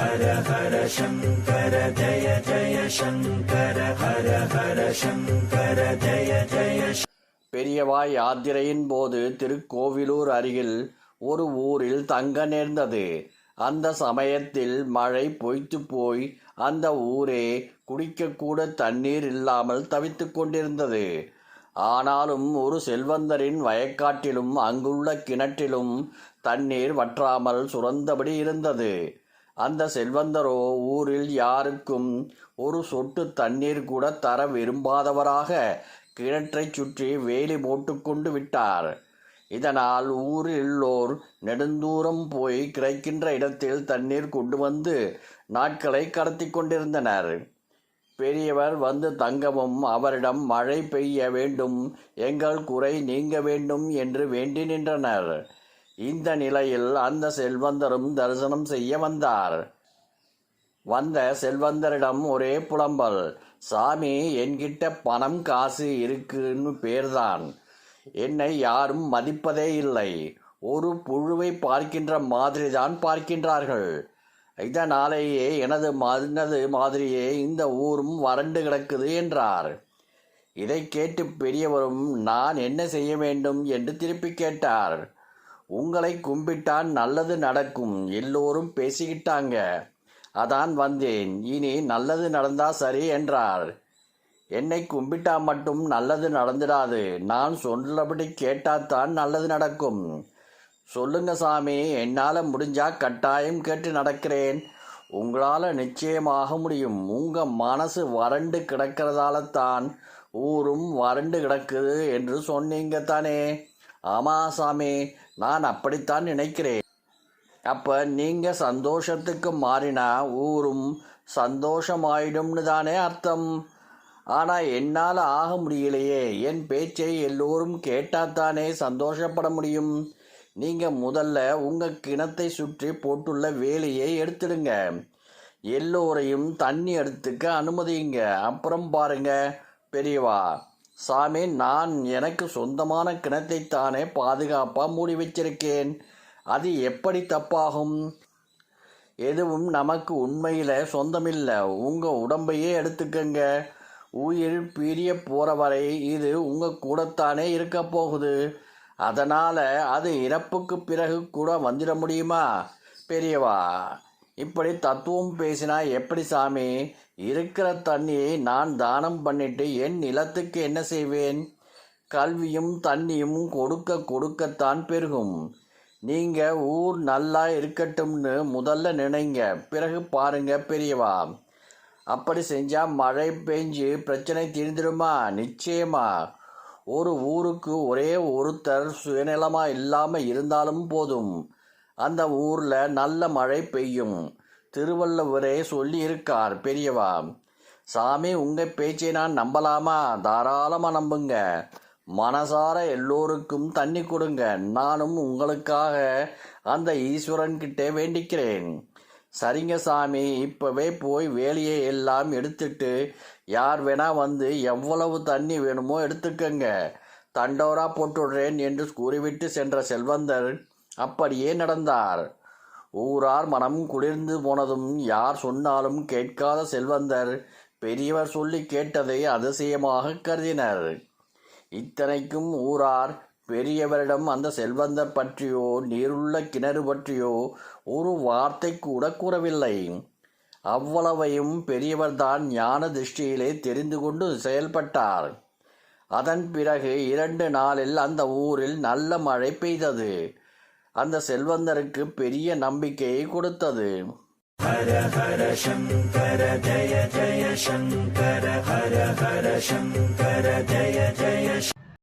ஹர ஹர சங்கர ஜய ஜய சங்கர ஹர ஹர சங்கர ஜய ஜய பெரியவாய் யாத்திரையின் போது திருக்கோவிலூர் அருகில் ஒரு ஊரில் தங்க நேர்ந்தது. அந்த சமயத்தில் மழை பொய்த்து போய் அந்த ஊரே குடிக்கக்கூட தண்ணீர் இல்லாமல் தவித்துக் கொண்டிருந்தது. ஆனாலும் ஒரு செல்வந்தரின் வயக்காட்டிலும் அங்குள்ள கிணற்றிலும் தண்ணீர் வற்றாமல் சுரந்தபடி இருந்தது. அந்த செல்வந்தரோ ஊரில் யாருக்கும் ஒரு சொட்டு தண்ணீர் கூட தர விரும்பாதவராக கிணற்றைச் சுற்றி வேலி போட்டுக்கொண்டு விட்டார். இதனால் ஊரிலுள்ளோர் நெடுந்தூரம் போய் கிடைக்கின்ற இடத்தில் தண்ணீர் கொண்டு வந்து நாட்களை கடத்தி கொண்டிருந்தனர். பெரியவர் வந்து தங்கவும் அவரிடம் மழை பெய்ய வேண்டும் எங்கள் குறை நீங்க வேண்டும் என்று வேண்டி நின்றனர். இந்த நிலையில் அந்த செல்வந்தரும் தரிசனம் செய்ய வந்தார். வந்த செல்வந்தரிடம் ஒரே புலம்பல் சாமி என்கிட்ட பணம் காசு இருக்குன்னு பேர்தான். என்னை யாரும் மதிப்பதே இல்லை. ஒரு புழுவை பார்க்கின்ற மாதிரி தான் பார்க்கின்றார்கள் இதனாலேயே எனது மனது மாதிரியே இந்த ஊரும் வறண்டு கிடக்குது என்றார். இதை கேட்டு பெரியவரும் நான் என்ன செய்ய வேண்டும்? என்று திருப்பி கேட்டார். உங்களை கும்பிட்டான் நல்லது நடக்கும். எல்லோரும் பேசிக்கிட்டாங்க. அதான் வந்தேன். இனி நல்லது நடந்தா சரி என்றார். என்னை கும்பிட்டா மட்டும் நல்லது நடந்துடாது. நான் சொல்லபடி கேட்டாதான் நல்லது நடக்கும். சொல்லுங்க சாமி என்னால் முடிஞ்சா கட்டாயம் கேட்டு நடக்கிறேன். உங்களால் நிச்சயமாக முடியும். உங்கள் மனசு வறண்டு கிடக்கிறதால தான் ஊரும் வறண்டு கிடக்குது என்று சொன்னீங்க தானே. ஆமா சாமி நான் அப்படித்தான் நினைக்கிறேன். அப்போ நீங்கள் சந்தோஷத்துக்கு மாறினா ஊரும் சந்தோஷமாயிடும்னு தானே அர்த்தம். ஆனால் என்னால் ஆக முடியலையே என் பேச்சை எல்லோரும் கேட்டாத்தானே சந்தோஷப்பட முடியும். நீங்கள் முதல்ல உங்கள் கிணத்தை சுற்றி போட்டுள்ள வேலையை எடுத்துடுங்க. எல்லோரையும் தண்ணி எடுத்துக்க அனுமதியுங்க அப்புறம் பாருங்க பெரியவா. சாமி நான் எனக்கு சொந்தமான கிணத்தை தானே பாதுகாப்பாக மூடி வச்சிருக்கேன். அது எப்படி தப்பாகும்? எதுவும் நமக்கு உண்மையில் சொந்தமில்லை. உங்கள் உடம்பையே எடுத்துக்கங்க. உயிர் பிரிய போகிற வரை இது உங்கள் கூடத்தானே இருக்க போகுது. அதனால் அது இறப்புக்கு பிறகு கூட வந்துட முடியுமா? பெரியவா இப்படி தத்துவம் பேசினா எப்படி சாமி? இருக்கிற தண்ணியை நான் தானம் பண்ணிட்டு என் நிலத்துக்கு என்ன செய்வேன்? கல்வியும் தண்ணியும் கொடுக்க கொடுக்கத்தான் பெருகும். நீங்க ஊர் நல்லா இருக்கட்டும்னு முதல்ல நினைங்க. பிறகு பாருங்க பெரியவா. அப்படி செஞ்சா மழை பெஞ்சு பிரச்சனை தீர்ந்துடுமா நிச்சயமா. ஒரு ஊருக்கு ஒரே ஒருத்தர் சுயநலமா இல்லாம இருந்தாலும் போதும். அந்த ஊரில் நல்ல மழை பெய்யும். திருவள்ளுவரே சொல்லி இருக்கார் பெரியவா. சாமி உங்கள் பேச்சை நான் நம்பலாமா? தாராளமாக நம்புங்க. மனசார எல்லோருக்கும் தண்ணி கொடுங்க. நானும் உங்களுக்காக அந்த ஈஸ்வரன்கிட்டே வேண்டிக்கிறேன். சரிங்க சாமி இப்போவே போய் வேலையை எல்லாம் எடுத்துட்டு யார் வேணா வந்து எவ்வளவு தண்ணி வேணுமோ எடுத்துக்கங்க. தண்டோரா போட்டுடுறேன் என்று கூறிவிட்டு சென்ற செல்வந்தர் அப்படியே நடந்தார். ஊரார் மனம் குளிர்ந்து போனதும் யார் சொன்னாலும் கேட்காத செல்வந்தர் பெரியவர் சொல்லி கேட்டதை அதிசயமாக கருதினர். இத்தனைக்கும் ஊரார் பெரியவரிடம் அந்த செல்வந்தர் பற்றியோ நீருள்ள கிணறு பற்றியோ ஒரு வார்த்தை கூட கூறவில்லை. அவ்வளவையும் பெரியவர்தான் ஞான திருஷ்டியிலே தெரிந்து கொண்டு செயல்பட்டார். அதன் பிறகு இரண்டு நாளில் அந்த ஊரில் நல்ல மழை பெய்தது. அந்த செல்வந்தருக்கு பெரிய நம்பிக்கையை கொடுத்தது. ஹர ஹர சங்கர ஜய ஜய சங்கர ஹர ஹர சங்கர ஜய ஜய